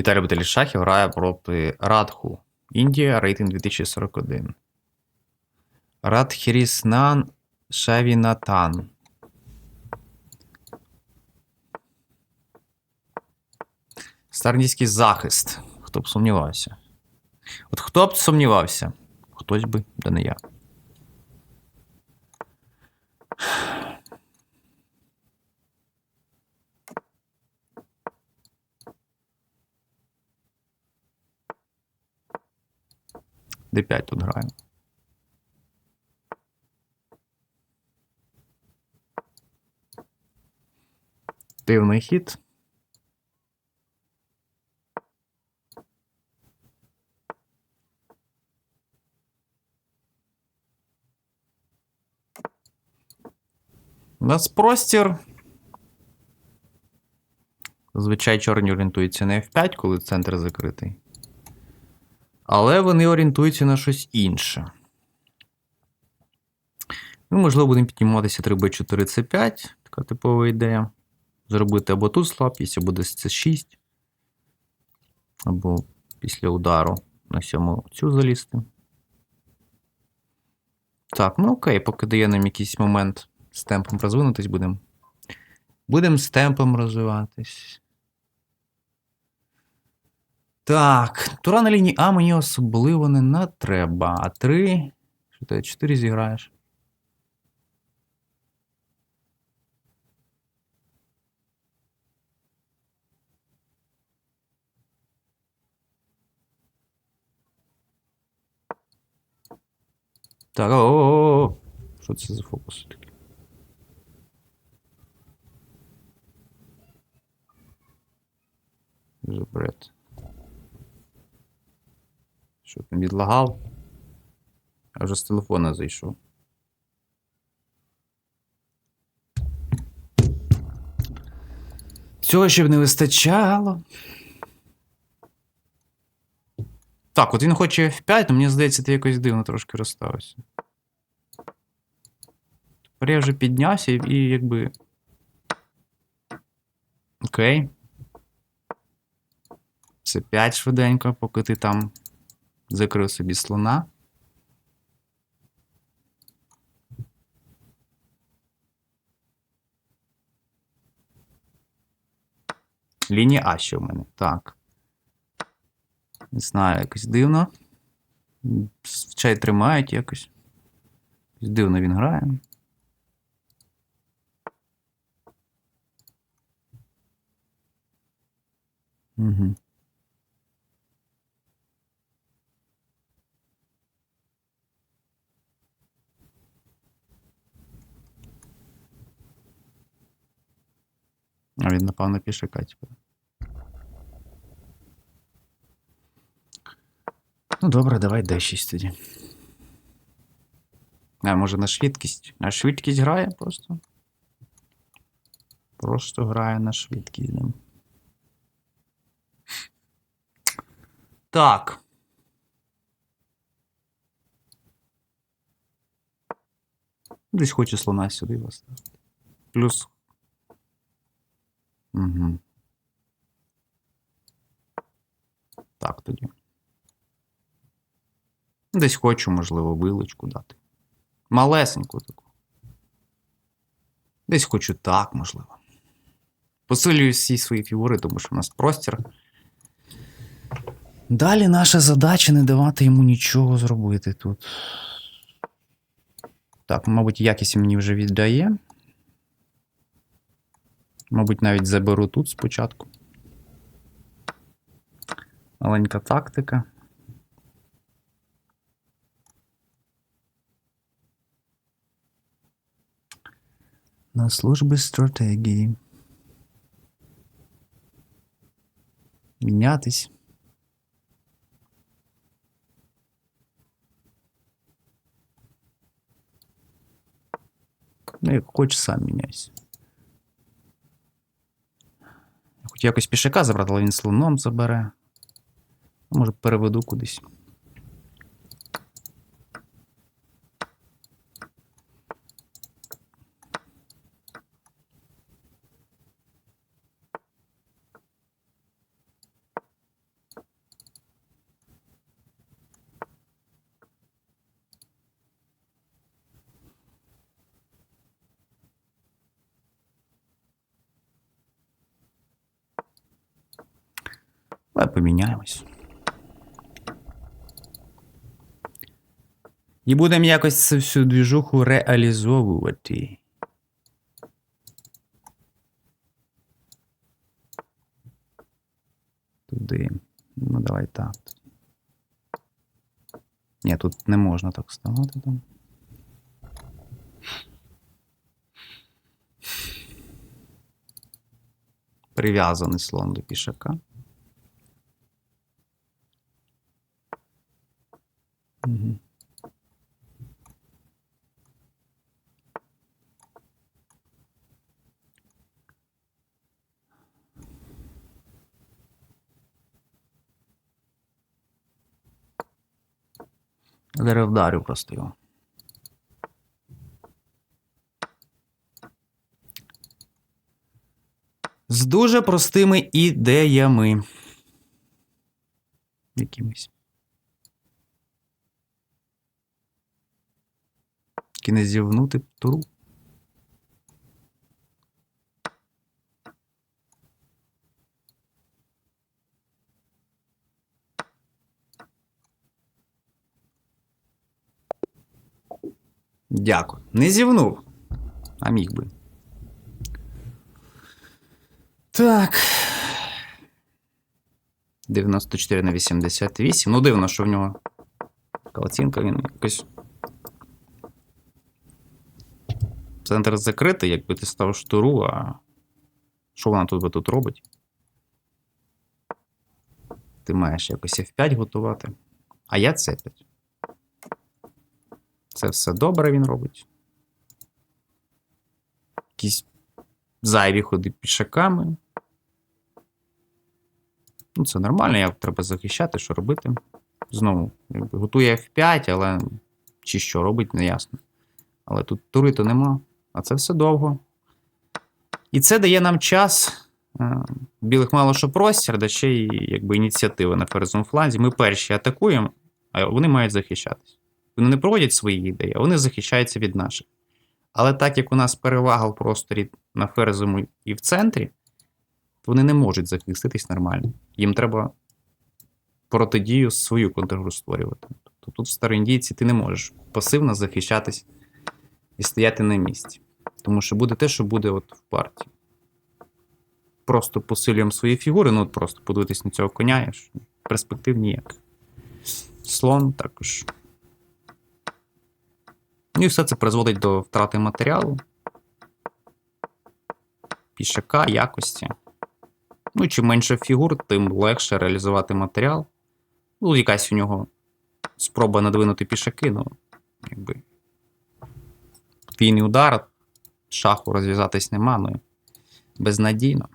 Віталій Баталій Шахів грає проти Радху. Індія, рейтинг 2041. Радхіріснан Шавінатан. Старнійський захист. Хто б сумнівався? От хто б сумнівався? Хтось би, да не я. Д5 тут граємо. Дивний хід. У нас простір. Зазвичай чорні орієнтуються на F5, коли центр закритий. Але вони орієнтуються на щось інше. Ми, можливо, будемо підніматися 3B4, C5. Така типова ідея. Зробити або тут слабкість, або десь C6. Або після удару на сьому цю залізти. Так, ну окей, поки дає нам якийсь момент з темпом розвинутись, будемо. Будемо з темпом розвиватись. Так, тура на лінії А мені особливо не на треба. А 3. Що ти 4 зіграєш? Так, о-о-о. Що це за фокус такий? За бред. Що там відлагав? Я вже з телефона зайшов. Цього ще б не вистачало. Так, от він хоче F5, але мені здається, ти якось дивно трошки розставився. Тепер я вже піднявся і, і якби. Окей. Це 5 швиденько, поки ти там закрив собі слона. Лінія А ще в мене. Так. Не знаю, якось дивно. Чай тримають якось. Дивно він грає. Угу. А він, напевно, пішака, типу. Ну, добре, давай D6 тоді. А, може на швидкість? На швидкість грає просто. Просто грає на швидкість. Да. Так. Десь хоче слона сюди поставити. Плюс. Угу. Так тоді. Десь хочу, можливо, вилочку дати. Малесеньку таку. Десь хочу так, можливо. Посилюю всі свої фігури, тому що в нас простір. Далі наша задача не давати йому нічого зробити тут. Так, мабуть, якість мені вже віддає. Мабуть, навіть заберу тут спочатку. Маленька тактика. На службі стратегії. Мінятись. Ну, як хочеш, сам міняйся. Хоч якось пішака забрати, але він слоном забере. Може, переведу кудись. Але поміняємось. І будемо якось цю всю двіжуху реалізовувати. Туди. Ну, давай так. Ні, тут не можна так ставати там. Прив'язаний слон до пішака. Угу. Зараз вдарю просто його. З дуже простими ідеями. Якимись. Тільки не зівнути туру. Дякую. Не зівнув. А міг би. Так. 94 на 88. Ну, дивно, що в нього така він якось. Центр закритий, якби ти став штуру, а що вона тут би тут робить? Ти маєш якось F5 готувати. А я C5. Це все добре він робить. Якісь зайві ходи пішаками. Ну, це нормально, як треба захищати, що робити. Знову, готує F5, але чи що робить, не ясно. Але тут тури то нема, а це все довго. І це дає нам час. Е, Білих мало що простір, да ще й якби ініціатива на ферзовому фланзі. Ми перші атакуємо, а вони мають захищатись. Вони не проводять свої ідеї, вони захищаються від наших. Але так як у нас перевага в просторі на ферзовому і в центрі, то вони не можуть захиститись нормально. Їм треба протидію свою контргру створювати. Тобто тут в староіндійці ти не можеш пасивно захищатись і стояти на місці. Тому що буде те, що буде от в партії. Просто посилюємо свої фігури, ну от просто подивитись на цього коня, перспектив ніяк. Слон також. Ну і все це призводить до втрати матеріалу, пішака, якості. Ну, чим менше фігур, тим легше реалізувати матеріал. Ну, якась у нього спроба надвинути пішаки, ну, якби. Війний удар, шаху розв'язатись нема, ну безнадійно.